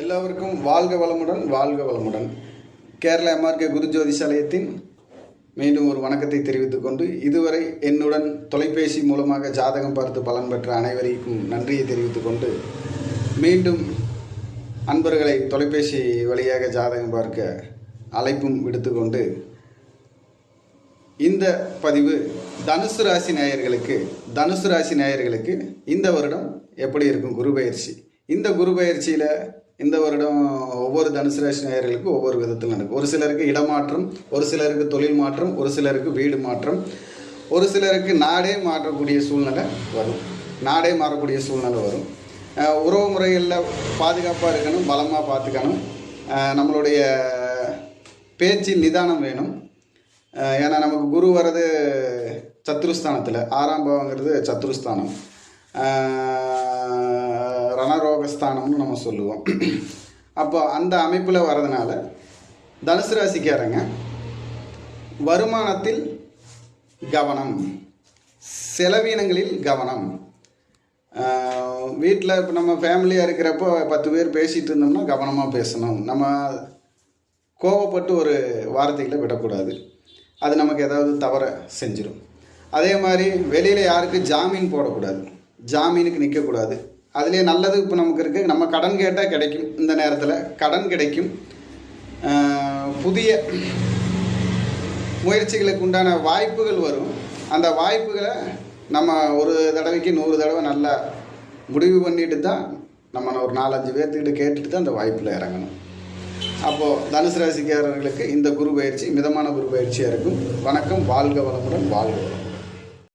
எல்லோருக்கும் வாழ்க வளமுடன் வாழ்க வளமுடன். கேரள எம்ஆர்கே குரு ஜோதிஷாலயத்தின் மீண்டும் ஒரு வணக்கத்தை தெரிவித்துக் கொண்டு இதுவரை என்னுடன் தொலைபேசி மூலமாக ஜாதகம் பார்த்து பலன் பெற்ற அனைவருக்கும் நன்றியை தெரிவித்துக் கொண்டு மீண்டும் அன்பர்களை தொலைபேசி வழியாக ஜாதகம் பார்க்க அழைப்பும் விடுத்துக்கொண்டு இந்த பதிவு தனுசு ராசி நேயர்களுக்கு தனுசு ராசி நேயர்களுக்கு இந்த வருடம் எப்படி இருக்கும்? குரு பயிற்சி. இந்த குரு பயிற்சியில் இந்த வருடம் ஒவ்வொரு தனுசு ராசி நேயர்களுக்கு ஒவ்வொரு விதத்தில் நடக்கும். ஒரு சிலருக்கு இடமாற்றம் ஒரு சிலருக்கு தொழில் மாற்றம் ஒரு சிலருக்கு வீடு மாற்றம் ஒரு சிலருக்கு நாடே மாற்றக்கூடிய சூழ்நிலை வரும். நாடே மாறக்கூடிய சூழ்நிலை வரும். உறவு முறைகளில் பாதுகாப்பாக இருக்கணும் பலமாக பார்த்துக்கணும் நம்மளுடைய பேச்சு நிதானம் வேணும். ஏன்னா நமக்கு குரு வர்றது சத்ருஸ்தானத்தில் ஆறாம் பாவங்கிறது சத்ருஸ்தானம். ரணரோகஸ்தானம்னு நம்ம சொல்லுவோம். அப்போ அந்த அமைப்பில் வரதுனால தனுசு ராசிக்காரங்க வருமானத்தில் கவனம் செலவீனங்களில் கவனம். வீட்டில் இப்போ நம்ம ஃபேமிலியாக இருக்கிறப்போ பத்து பேர் பேசிகிட்டு இருந்தோம்னா கவனமாக பேசணும். நம்ம கோவப்பட்டு ஒரு வார்த்தைகளை விடக்கூடாது. அது நமக்கு ஏதாவது தவற செஞ்சிடும் அதே மாதிரி வெளியில் யாருக்கு ஜாமீன் போடக்கூடாது. ஜாமீனுக்கு நிற்கக்கூடாது அதுலேயே நல்லது இப்போ நமக்கு இருக்குது நம்ம கடன் கேட்டால் கிடைக்கும் இந்த நேரத்தில். கடன் கிடைக்கும். புதிய முயற்சிகளுக்கு உண்டான வாய்ப்புகள் வரும். அந்த வாய்ப்புகளை நம்ம ஒரு தடவைக்கு நூறு தடவை நல்லா முடிவு பண்ணிட்டு தான் நம்ம ஒரு நாலஞ்சு பேர்த்துக்கிட்ட கேட்டுட்டு தான் அந்த வாய்ப்பில் இறங்கணும். அப்போது தனுசு ராசிக்காரர்களுக்கு இந்த குரு பயிற்சி மிதமான குரு பயிற்சியாக இருக்கும். வணக்கம் வாழ்க வளமுடன் வாழ்க வளம்